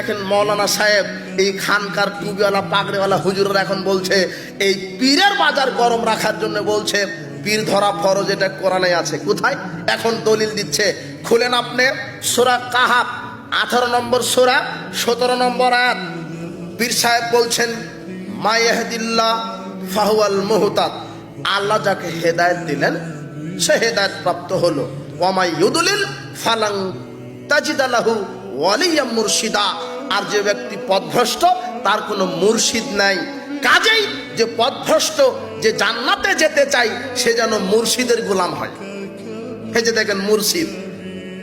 দেখেন মৌলানা সাহেব, এই খানকার টুবিওয়ালা পাগড়িওয়ালা হুজুররা এখন বলছে, এই পীরের বাজার গরম রাখার জন্য বলছে, পীর ধরা ফরজ, এটা কোরআনে আছে। কোথায়? এখন দলিল দিচ্ছে, খুলেন আপনি, সোরা কাহাব আঠারো নম্বর সোরা, সতেরো নম্বর আয়াত। পীর সাহেব বলছেন মায়াহদিল্লাহ ফাহুয়াল মুহতাদ। আল্লাহ যাকে হেদায়েত দিলেন, সে হেদায়েত প্রাপ্ত হলো ওয়ামাই ইউদুলিল ফালাং তাজিদালাহু ওয়ালিয়াম মুর্শিদা। আর যে ব্যক্তি পথভ্রষ্ট, তার কোনো মুর্শিদ নাই। কাজেই যে পথভ্রষ্ট, যে জান্নাতে যেতে চাই, সে যেন মুর্শিদের গোলাম হয়। এই যে দেখেন মুর্শিদ।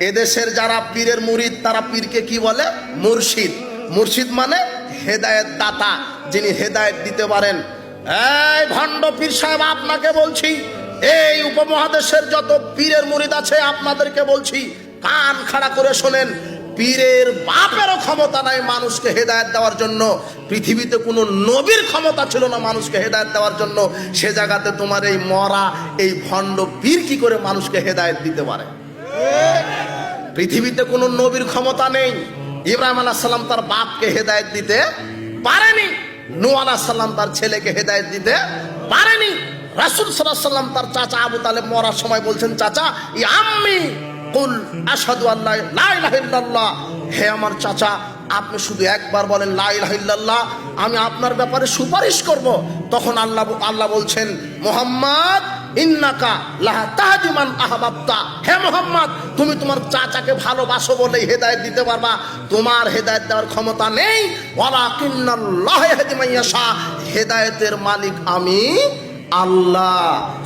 এদেশের যারা পীরের মুরিদ, তারা পীরকে কি বলে? মুর্শিদ। মুর্শিদ মানে হেদায়েত দাতা, যিনি হেদায়েত দিতে পারেন। এই ভণ্ড পীর সাহেব, আপনাকে বলছি, এই উপমহাদেশের যত পীরের মুরিদ আছে, আপনাদেরকে বলছি, কান খাড়া করে শোনেন। পীরের বাপেরও ক্ষমতা নাই মানুষকে হেদায়েত দেওয়ার জন্য। পৃথিবীতে কোনো নবীর ক্ষমতা ছিল না মানুষকে হেদায়েত দেওয়ার জন্য। সে জায়গাতে তোমার এই মরা, এই ভণ্ড পীর কি করে মানুষকে হেদায়েত দিতে পারে? পৃথিবীতে কোনো নবীর ক্ষমতা নেই। ইব্রাহিম আলাহ সাল্লাম তার বাপকে হেদায়েত দিতে পারেনি। নু আলাহ তার ছেলেকে হেদায়েত দিতে পারেনি। রাসুল সাল্লাহ সাল্লাম তার চাচা আবু তালেব মরার সময় বলছেন, চাচা, ই আম্মি কুল আসাদু আল্লাহ লা ইলাহা হে আমার চাচা, আপনি শুধু একবার বলেন লা ইলাহা ইল্লাল্লাহ, আমি আপনার ব্যাপারে সুপারিশ করব। তখন আল্লাহ আল্লাহ বলছেন, মোহাম্মদ, ইন্নাকা লাহা তাহাদিমান আহবাবতা। হে মোহাম্মদ, তুমি তোমার চাচাকে ভালোবাসো বলে হেদায়েত দিতে পারবা। তোমার হেদায়েত দেওয়ার ক্ষমতা নেই। ওয়ালাকিন্নাল্লাহ ইয়াহদি মান ইয়াশা। হেদায়েতের মালিক আমি আল্লাহ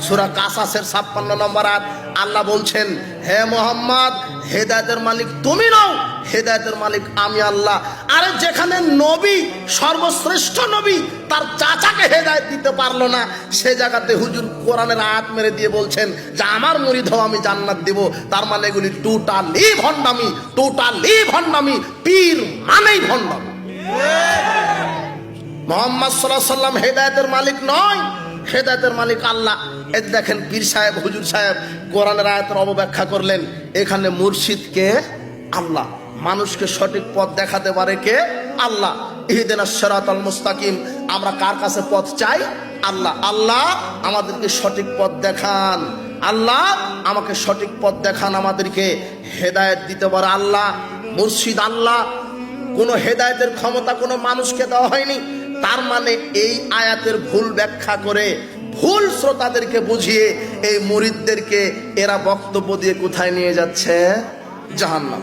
সূরা কাসাসের 56 নম্বর আয়াত আল্লাহ বলছেন হে মোহাম্মদ হেদায়তের মালিক তুমি নও হেদায়েতের মালিক আমি আল্লাহ। আরে যেখানে নবী সর্বশ্রেষ্ঠ নবী তার চাচাকে হেদায়েত দিতে পারল না সে জায়গাতে হুজুর কোরআনের আয়াত মেরে দিয়ে বলছেন যে আমার মুরিদ হও আমি জান্নাত দেব। তার মানে এগুলি টোটালি ভণ্ডামি টোটালি ভণ্ডামি পীর মানেই ভণ্ডামি। মোহাম্মদ সাল্লাহ সাল্লাম হেদায়েতের মালিক নয় হেদায়েতের মালিক আল্লাহ। এই দেখেন পীর সাহেব, হুজুর সাহেব কোরআনের আয়াতের অবব্যাখ্যা করলেন। এখানে মুর্শিদকে আল্লাহ, মানুষকে সঠিক পথ দেখাতে পারে কে? আল্লাহ। ইহিদিন সেরাতাল মুস্তাকিম। আমরা কার কাছে পথ চাই? আল্লাহ। আল্লাহ, আমাদেরকে সঠিক পথ দেখান। আল্লাহ, আমাকে সঠিক পথ দেখান আমাদেরকে হেদায়েত দিতে পারে আল্লাহ। মুর্শিদ আল্লাহ। কোনো হেদায়েতের ক্ষমতা কোনো মানুষকে দেওয়া হয়নি। তার মানে এই আয়াতের ভুল ব্যাখ্যা করে ভুল শ্রোতাদেরকে বুঝিয়ে এই মুরিদদেরকে এরা বক্তব্য দিয়ে কোথায় নিয়ে যাচ্ছে? জাহান্নাম।